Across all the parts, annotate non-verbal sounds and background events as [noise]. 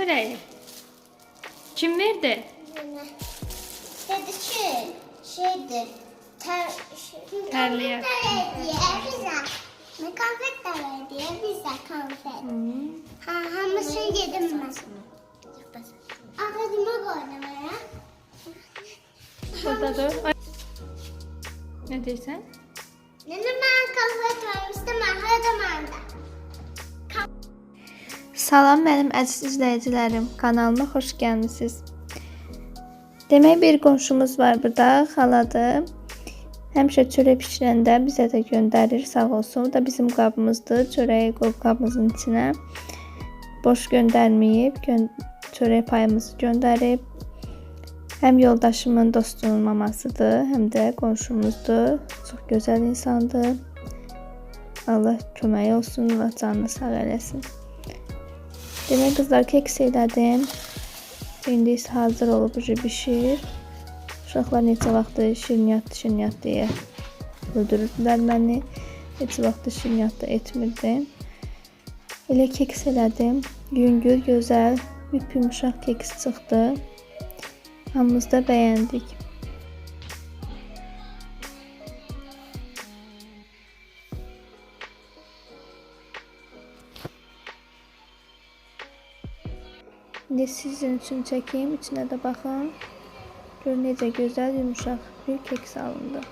çöreği? Kim verdi? Dedi ki şeydi. Ter, şey, Terliye. Ne konfet de ver diye bize konfet. Ha, hamısını yedim ben. Ağzıma koydum ya. Burada dur. Ne deyirsən? Nene ben konfet vermiştim her zaman da. Salam mənim əziz izləyicilərim, kanalıma xoş gəlmisiniz. Demək bir qonşumuz var burada, xaladır. Həmişə çörək bişirəndə bizə də göndərir, sağ olsun. Bu da bizim qabımızdır. Çörəyi qabımızın içinə. Boş göndərməyib, gö çörək payımızı göndərib. Həm yoldaşımın dostunun mamasıdır, həm də qonşumuzdur. Çox gözəl insandır. Allah köməyi olsun, Allah canını sağ eləsin. Demək qızlar keks elədim. İndi hazır olub ucu bişir. Uşaqlar neçə vaxtdır şirniyyat, şirniyyat deyə öldürürdülər məni. Heç vaxt şirniyyat da etmirdim. Elə keks elədim. Yüngül, gözəl, yumuşaq keks çıxdı. Hamımız da bəyəndik. İndi sizin üçün çəkeyim, içinə də baxın. Gör necə gözəl, yumuşaq bir keks alındı.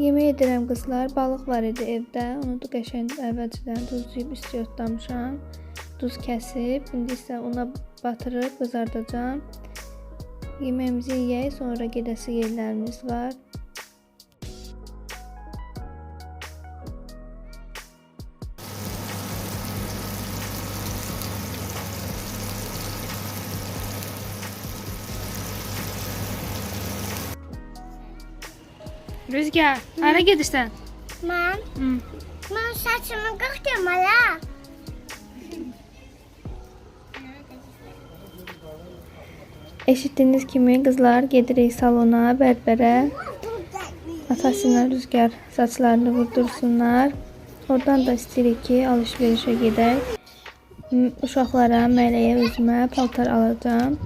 Yemək edirəm qızlar. Balıq var idi evdə. Onu da qəşəng əvvəlcədən duzlayıb istiyotlamışam. Duz kəsib, indi isə ona batırıb qızardacağam. Yeməyimizi yeyək, sonra gedəsi yerlərimiz var. Rüzgar, hara gedirsən? Ben, Hı. ben saçımı kırdım hala. Eşitdiyiniz kimi qızlar gedirik salona, bərbərə. Atasıyla Rüzgar saçlarını vurdursunlar. Oradan da istəyirik ki, alış-verişə gedək. Uşaqlara, mələyə, özümə paltar alacağam.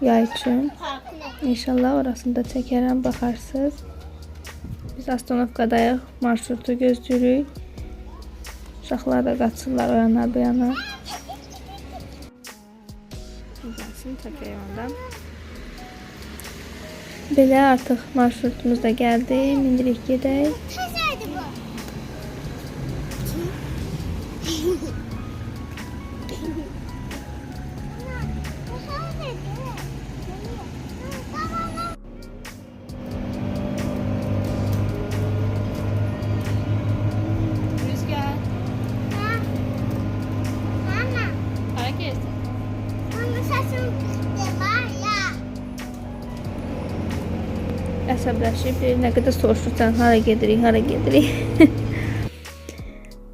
Yay üçün. İnşallah orasını da çəkərəm, baxarsınız. Biz Astanovkadayıq, marşrutu gözləyirik. Uşaqlar da qaçırlar o yana, bu yana. Gəlsin. Belə artıq marşrutumuz da gəldi. Mindirik gedək. Deyir, nə qədər soruşursan, hara gedirik, hara gedirik. [laughs]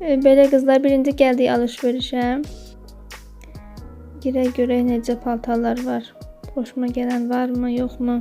E, Belə qızlar birinci gəldik alış-verişə. Girək görək necə paltarlar var. Xoşuma gələn varmı, yoxmu?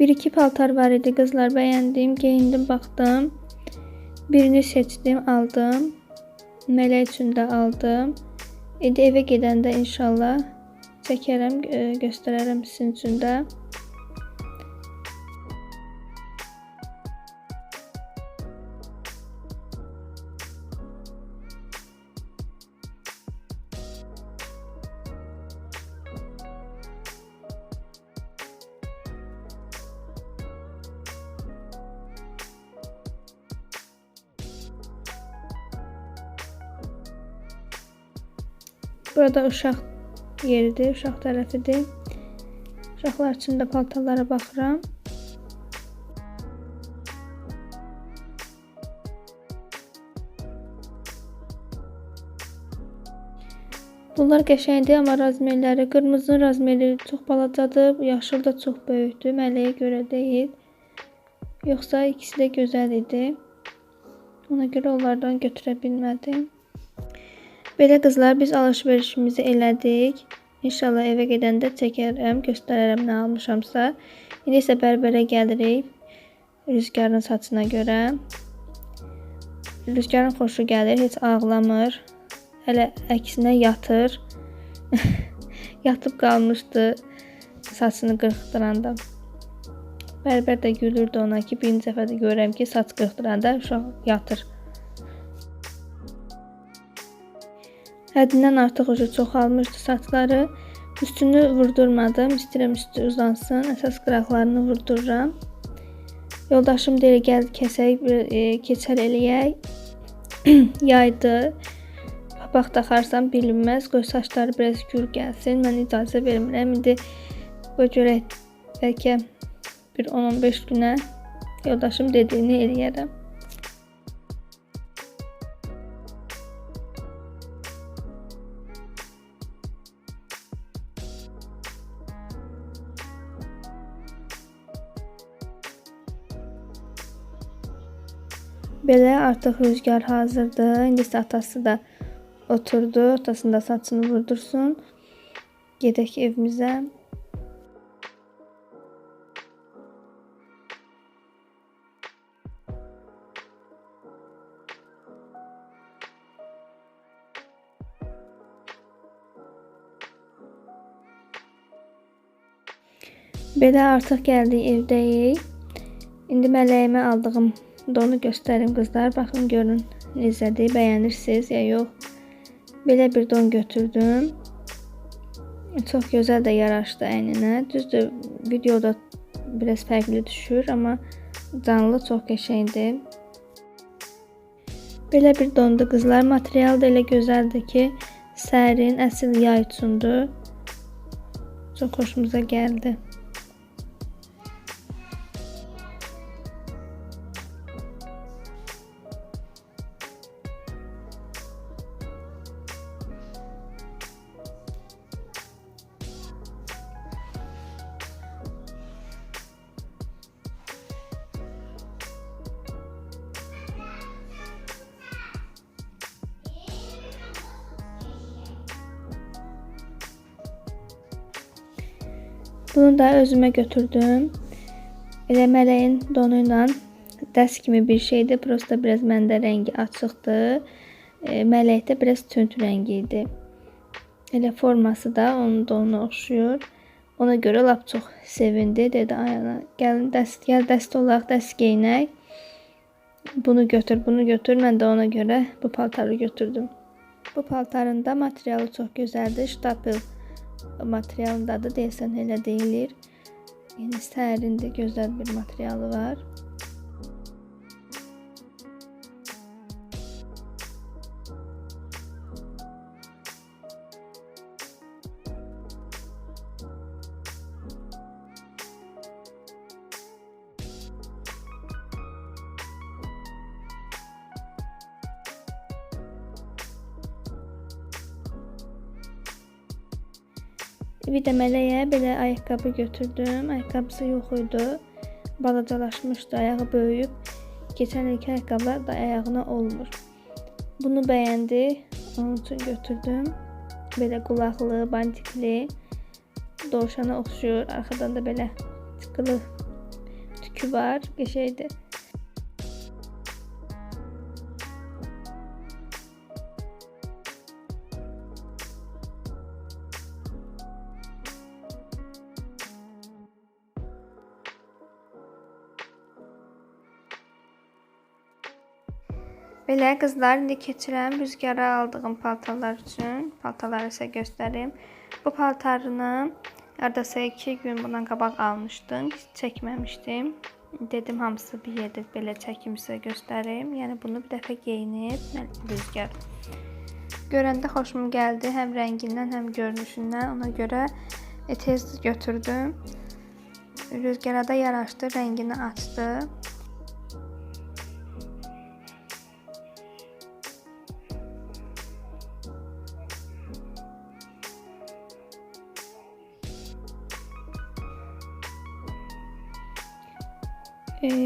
Bir iki paltar var idi qızlar bəyəndim, geyindim, baxdım. Birini seçdim, aldım. Mələk üçün də aldım. İndi evə gedəndə inşallah çəkərəm, e, göstərərəm sizin üçün də. Burada uşaq yeridir, uşaq tərəfidir. Uşaqlar üçün də paltarlara baxıram. Bunlar qəşəngdir, amma razmerləri, qırmızının razmeri çox balacadır, yaşıl da çox böyükdür, mələyə görə deyil. Yoxsa ikisi də gözəl idi. Ona görə onlardan götürə. Belə qızlar biz alış-verişimizi elədik. İnşallah evə gedəndə çəkərəm, göstərərəm nə almışamsa. İndi isə bərbərə gəlirik. Rüzgarın saçına görə. Rüzgarın xoşu gəlir, heç ağlamır. Hələ əksinə yatır. [laughs] Yatıb qalmışdı saçını qırxdıranda. Bərbər də gülürdü ona ki, birinci dəfə də görürəm ki, saç qırxdıranda uşaq yatır. Həddindən artıq ucu çoxalmışdı saçları. Üstünü vurdurmadım. İstəyirəm üstü uzansın. Əsas qıraqlarını vurdururam. Yoldaşım deyir, gəl kəsək, e, keçər eləyək. [clears throat] Yaydı. Papaq taxarsam bilinməz. Qoy saçları biraz gür gəlsin. Mən icazə vermirəm. İndi qoy görək bəlkə bir 10-15 günə yoldaşım dediyini eləyərəm. Belə artıq rüzgar hazırdır. İndi isə atası da oturdu. Atasının da saçını vurdursun. Gedək evimizə. Belə artıq gəldik evdəyik. İndi mələyimə aldığım donu göstərim qızlar. Baxın görün necədir, bəyənirsiniz ya yox. Belə bir don götürdüm. Çox gözəl də yaraşdı əyninə. Düzdür, videoda biraz fərqli düşür, amma canlı çox qəşəngdir. Belə bir dondu qızlar. Material da elə gözəldir ki, sərin, əsl yay üçündür. Çox xoşumuza gəldi. Bunu da özümə götürdüm. Elə mələyin donu ilə dəst kimi bir şeydir. Prosta biraz məndə rəngi açıqdır. E, mələkdə biraz tünd rəngi idi. Elə forması da onun donuna oxşuyur. Ona görə lap çox sevindi. Dedi ayana, gəlin dəst, gəl dəst olaq, dəst geyinək. Bunu götür, bunu götür. Mən də ona görə bu paltarı götürdüm. Bu paltarın da materialı çox gözəldir. Ştapel materialında da deyəsən elə deyilir. Yəni sərindir, gözəl bir materialı var. Bir də mələyə belə ayaqqabı götürdüm. Ayaqqabısı yox idi. Balacalaşmışdı, ayağı böyüyüb. Keçən ilki ayaqqabılar da ayağına olmur. Bunu bəyəndi. Onun üçün götürdüm. Belə qulaqlı, bantikli. Dovşana oxşuyur. Arxadan da belə çıxılı tükü var. Qəşəngdir. Belə qızlar, indi keçirəm rüzgara aldığım paltarlar üçün. Paltarları sizə göstərim. Bu paltarını hardasa 2 gün bundan qabaq almışdım. Çəkməmişdim. Dedim hamısı bir yerdə belə çəkim sizə göstərim. Yəni bunu bir dəfə geyinib, rüzgar Görəndə xoşum gəldi, həm rəngindən, həm görünüşündən. Ona görə e, tez götürdüm. Rüzgara da yaraşdı, rəngini açdı.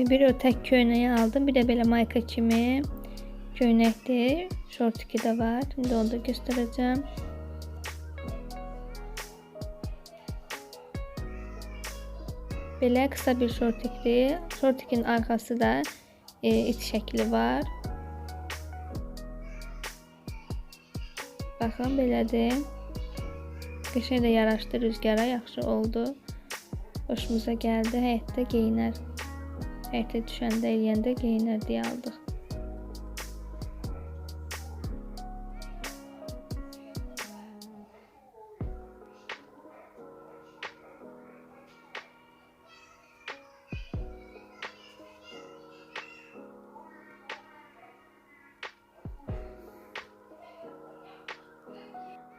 Ee, bir ötək köynəyi aldım. Bir də belə mayka kimi köynəkdir. Şortiki də var. İndi onu da göstərəcəm. Belə qısa bir şortikdir. Şortikin arxası da e, it şəkli var. Baxın belədir. Qəşəng də yaraşdı rüzgara, yaxşı oldu. Xoşumuza gəldi. Həyətdə geyinər. Həyətə düşəndə, eləyəndə geyinər deyə aldıq.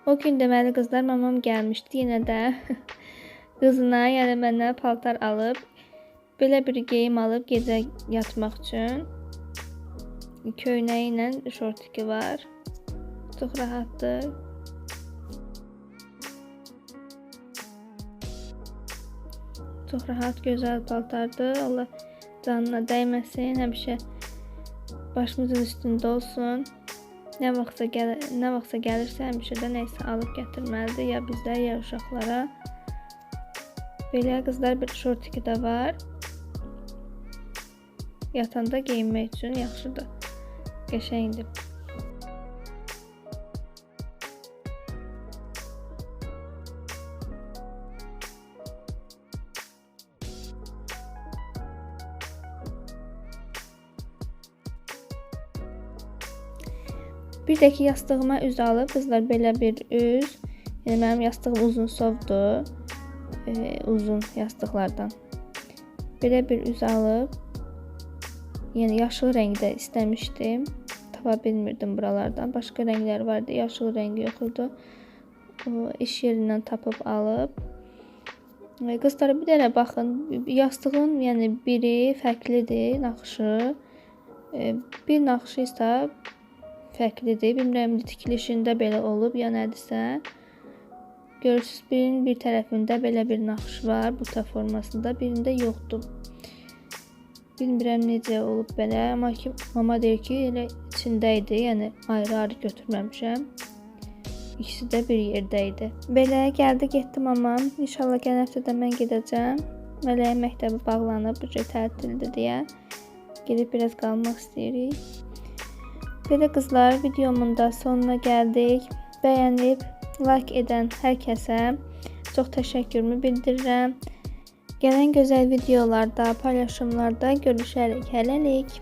O gün deməli qızlar mamam gəlmişdi yenə də [laughs] qızına, yəni məndən paltar alıb belə bir geyim alıb gecə yatmaq üçün. Köynəyi ilə şortiki var. Çox rahatdır. Çox rahat, gözəl paltardır. Allah canına dəyməsin. Həmişə başımızın üstündə olsun. Nə vaxtsa gəl nə vaxtsa gəlirsə həmişə də nəsə alıb gətirməlidir ya bizə, ya uşaqlara. Belə qızlar bir şortiki də var. Yatanda geyinmək üçün yaxşıdır. Qəşəngdir. Bir də ki yastığıma üz alıb qızlar belə bir üz. Yəni mənim yastığım uzun sovdur. E, uzun yastıqlardan. Belə bir üz alıb yəni yaşıl rəngdə istəmişdim. Tapa bilmirdim buralardan. Başqa rənglər vardı, yaşıl rəngi yox idi. İş yerindən tapıb alıb E, Qızlar bir dənə baxın. Yastığın yəni biri fərqlidir naxışı. E, Bir naxışı isə fərqlidir. Bilmirəm tikilişində belə olub ya nədirsə. Görürsüz birinin bir tərəfində belə bir naxış var, buta formasında, birində yoxdur. Bilmirəm necə olub belə, amma ki mama deyir ki, elə içində idi, yəni ayrı-ayrı götürməmişəm. İkisi də bir yerdə idi. Belə gəldi, getdi mamam. İnşallah gələn həftə də mən gedəcəm. Mələyin məktəbi bağlanıb, bu tətildir deyə. Gedib biraz qalmaq istəyirik. Belə qızlar, videomun da sonuna gəldik. Bəyənib, like edən hər kəsə çox təşəkkürümü bildirirəm. Gələn gözəl videolarda, paylaşımlarda görüşərik. Hələlik.